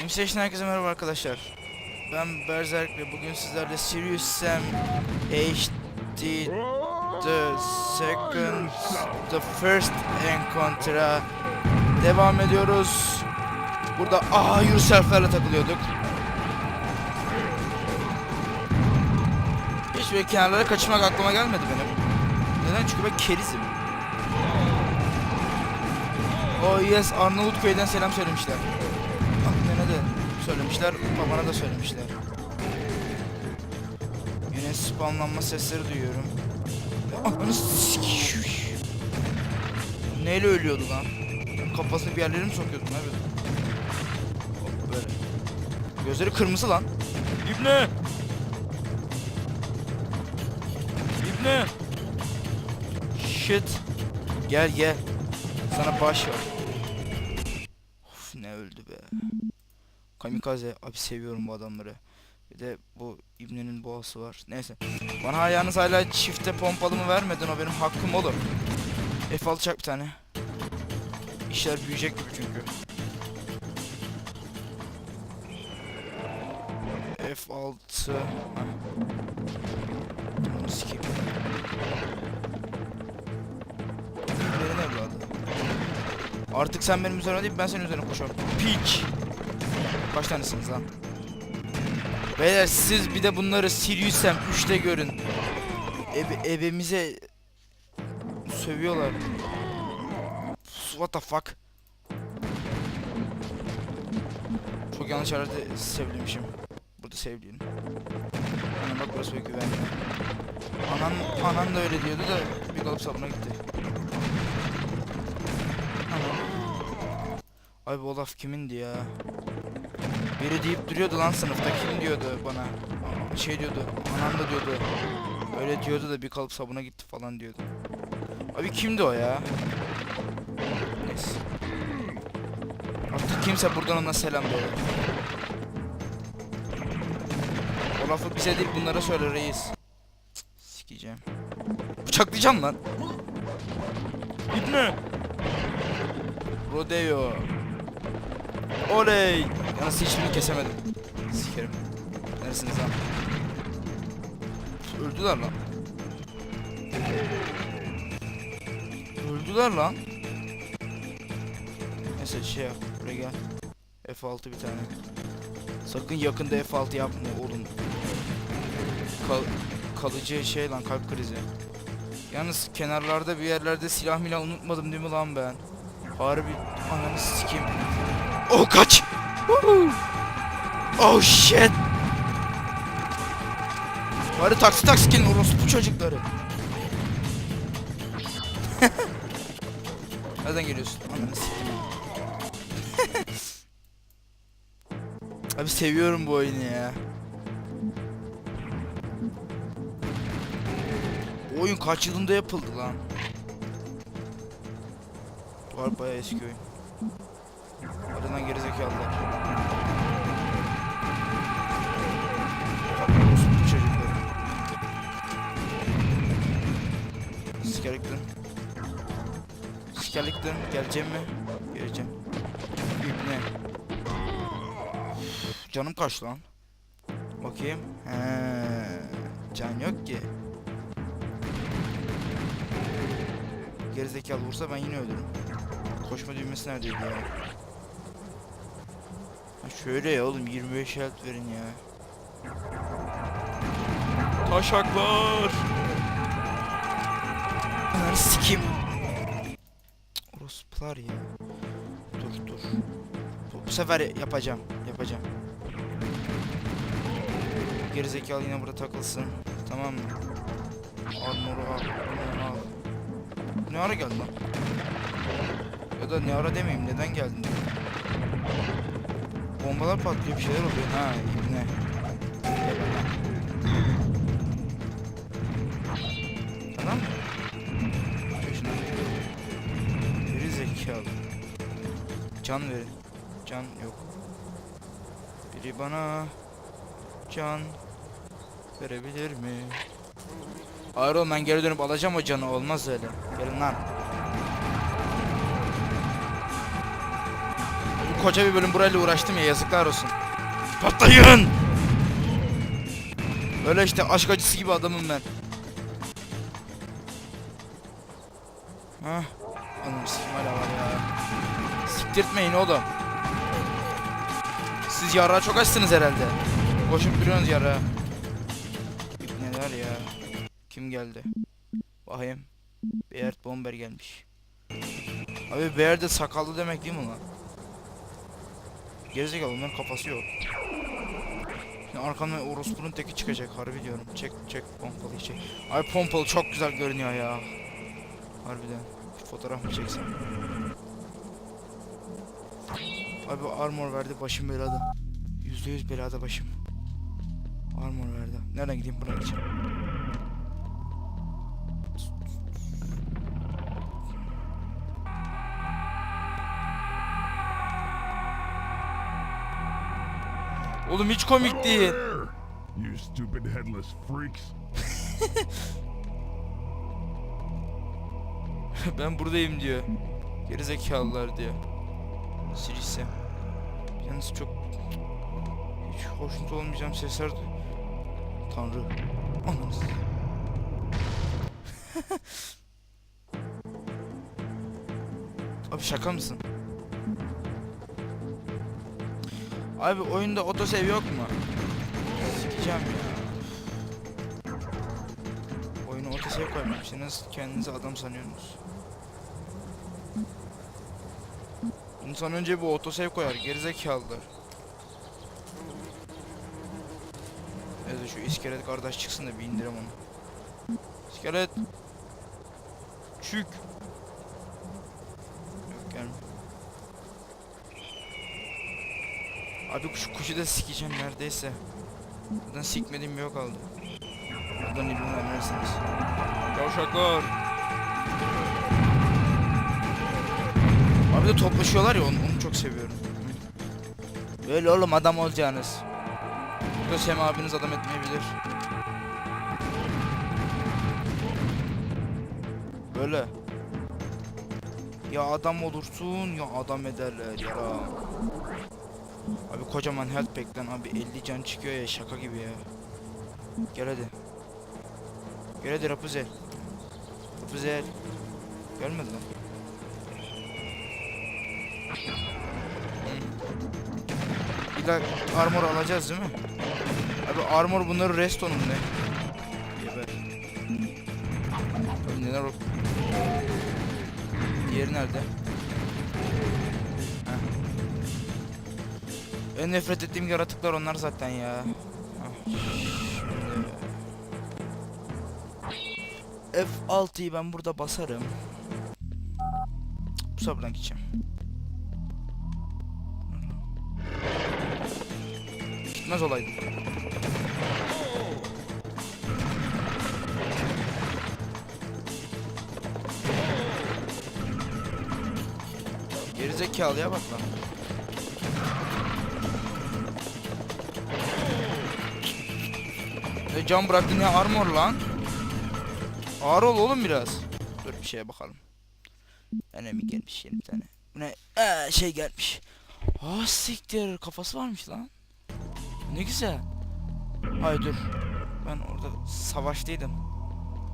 Gamestation'dan herkese merhaba arkadaşlar. Ben Berserk ve bugün sizlerle Sirius Sam HD The Second The First Encounter'a devam ediyoruz. Burada aha yourself'lerle takılıyorduk. Hiç böyle kenarlara kaçmak aklıma gelmedi benim. Neden? Çünkü ben kerizim. Oh yes Arnavutköy'den selam söylemişler. Söylemişler, babana da söylemişler. Yine spamlanma sesleri duyuyorum. Ananı. Neyle ölüyordu lan? Kafasını bir yerlere mi sokuyordun abi? Böyle. Gözleri kırmızı lan. İbne! İbne! Shit. Gel gel. Sana baş var. Kamikaze abi seviyorum bu adamları. Bir de bu İbne'nin boğası var. Neyse. Bana ayağınız hala çifte pompalımı vermedin o benim hakkım oğlum. F alacak bir tane. İşler büyüyecek gibi çünkü. F6 Ha. Onu sikeyim. İbne'nin evladı. Artık sen benim üzerime değil ben senin üzerine koşuyorum. Piç. Kaç tanesiniz lan? Beyler siz bir de bunları Sirius'em 3'te görün. Ebe, ebemize sövüyorlar. What the fuck? Çok yanlış yerde sevlemişim. Burada sevdiğim. Anam bak burası böyle güvenli. Anan, anan da öyle diyordu da bir kalıp sabuna gitti. Anam. Ay bu laf kimindi ya? Biri deyip duruyordu lan sınıfta kim diyordu bana. Şey diyordu, anam da diyordu. Öyle diyordu da bir kalıp sabuna gitti falan diyordu. Abi kimdi o ya? Neyse. Artık kimse buradan ona selam diyor. O lafı bize değil bunlara söyle reis. Sikeceğim. Bıçaklayacağım lan. İbne. Rodeo. Oley! Yalnız hiçbirini kesemedim. Sikerim. Neresiniz lan? Öldüler lan. Öldüler lan. Neyse şey yap. Buraya gel. F6 bir tane. Sakın yakında F6 yapma oğlum. Kal kalıcı şey lan kalp krizi. Yalnız kenarlarda bir yerlerde silah milah unutmadım değil mi lan ben? Harbi ananı sikeyim. Oh kaç! Oh shit! Bari taksi taksi gelin orospu çocukları. Nereden geliyorsun? Ananı. Abi seviyorum bu oyunu ya. Bu oyun kaç yılında yapıldı lan? Var bayağı eski oyun. Lan gerizekalılar. Orospu çocukları. Sikerliktin. Sikerliktin. Geleceğim mi? Geleceğim. İbne. Canım kaç lan? Bakayım. He, can yok ki. Gerizekalı vursa ben yine ölürüm. Koşma düğmesi neredeydi ya? Ha şöyle ya oğlum 25 health verin ya. Taşaklar. Ananı sikeyim. Orospular ya. Dur dur. Bu, bu sefer yapacağım. Yapacağım. Gerizekalı yine burada takılsın. Tamam mı? Armor'u al. Armor'u al. Ne ara geldin lan? Ya da ne ara demeyeyim neden geldin diyor. Bombalar patlıyor bir şeyler oluyor. Ha ne? Tamam mı? Geri zekalı. Can verin. Can yok. Biri bana can verebilir mi? Oğlum ben geri dönüp alacağım o canı olmaz öyle. Gelin lan. Koca bir bölüm burayla uğraştım ya yazıklar olsun. Patlayın! Öyle işte aşk acısı gibi adamım ben. Hah. Anam sikim hala var ya. Siktirtmeyin oğlum. Siz yara çok açsınız herhalde. Koşup duruyorsunuz yara. Neler ya. Kim geldi? Bakayım. Beert Bomber gelmiş. Abi Beer de sakallı demek değil mi lan? Gerizekalı onların kafası yok. Şimdi arkamdan orospunun teki çıkacak harbi diyorum. Çek çek pompalı çek. Ay pompalı çok güzel görünüyor ya. Harbiden. Fotoğraf mı çeksem? Abi armor verdi başım belada. Yüzde yüz belada başım. Armor verdi. Nereden gideyim buna gideceğim. Oğlum hiç komik değil. You stupid headless freaks. ben buradayım diyor. Gerizekalılar diyor. Silişse. Yalnız çok hiç hoşnut olmayacağım sesler. Tanrı. Anamız. Abi şaka mısın? Abi oyunda otosave yok mu? Sikeceğim ya. Oyuna otosave koymamışsınız. Kendinizi adam sanıyorsunuz. İnsan önce bir otosave koyar. Gerizekalılar. Neyse şu iskelet kardeş çıksın da bir indirem onu. İskelet. Çık. Yok gelme. Abi şu kuşu da sikeceğim neredeyse. Buradan sikmediğim yok kaldı. Buradan ibne vermersiniz. Yavşaklar. Abi de toplaşıyorlar ya onu, onu çok seviyorum. Böyle oğlum adam olacaksınız. Burada Sem abiniz adam etmeyebilir. Böyle. Ya adam olursun ya adam ederler ya. Abi kocaman health pack'ten abi 50 can çıkıyor ya şaka gibi ya. Gel hadi. Gel hadi Rapuzel. Rapuzel. Gelmedi lan. Bir de armor alacağız değil mi? Abi armor bunları restonum ne? Neler o? Diğeri nerede? En nefret ettiğim yaratıklar onlar zaten ya. Şimdi. F6'yı ben burada basarım. Bu sabırdan gideceğim. Gitmez olaydım. Gerizekalıya bak lan. Ne can bıraktı ne armor lan. Ağır ol oğlum biraz. Dur bir şeye bakalım. Enemy gelmiş yeni bir tane. Ne? Ee, şey gelmiş. Ah siktir kafası varmış lan. Ne güzel. Ay dur. Ben orada savaştaydım.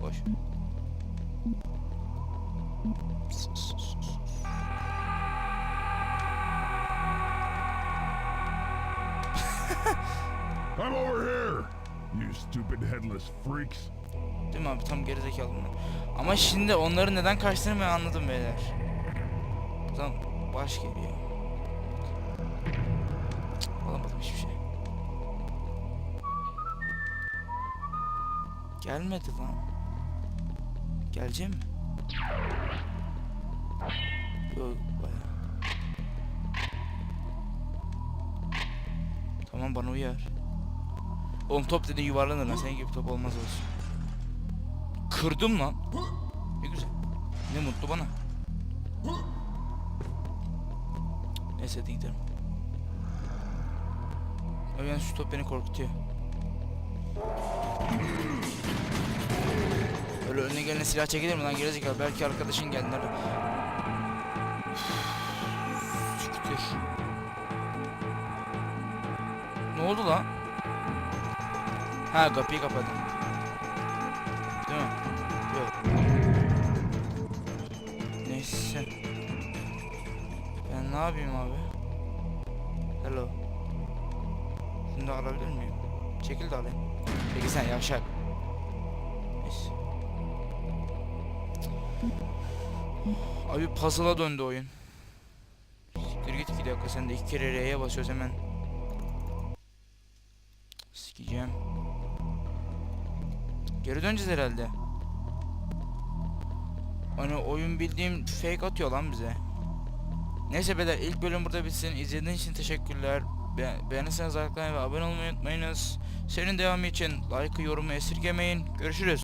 Boş. I'm over here! You stupid headless freaks. Değil mi abi tam gerizekalı bunlar. Ama şimdi onların neden kaçtığını anladım beyler. Buradan baş geliyor. Cık, Alamadım hiçbir şey. Gelmedi lan. Gelecek mi? Yok baya. Tamam bana uyar. Oğlum top dedi yuvarlanır lan senin gibi top olmaz olsun. Kırdım lan. Ne güzel. Ne mutlu bana. Neyse hadi gidelim. Abi şu top beni korkutuyor. Öyle önüne gelene silah çekilir mi lan gerizekalı? Belki arkadaşın geldi nerede? Ne oldu lan? Ha kapıyı kapadım. Değil mi? Yok. Neyse. Ben ne yapayım abi? Hello. Da alabilir miyim? Çekil de alayım. Peki sen yavşak. Neyse. Abi puzzle'a döndü oyun. Siktir git iki dakika sen de iki kere R'ye basıyoruz hemen. Sikeceğim. Geri döneceğiz herhalde. Hani oyun bildiğim fake atıyor lan bize. Neyse beyler ilk bölüm burada bitsin. İzlediğiniz için teşekkürler. Be beğenirseniz like ve abone olmayı unutmayınız. Senin devamı için like'ı yorumu esirgemeyin. Görüşürüz.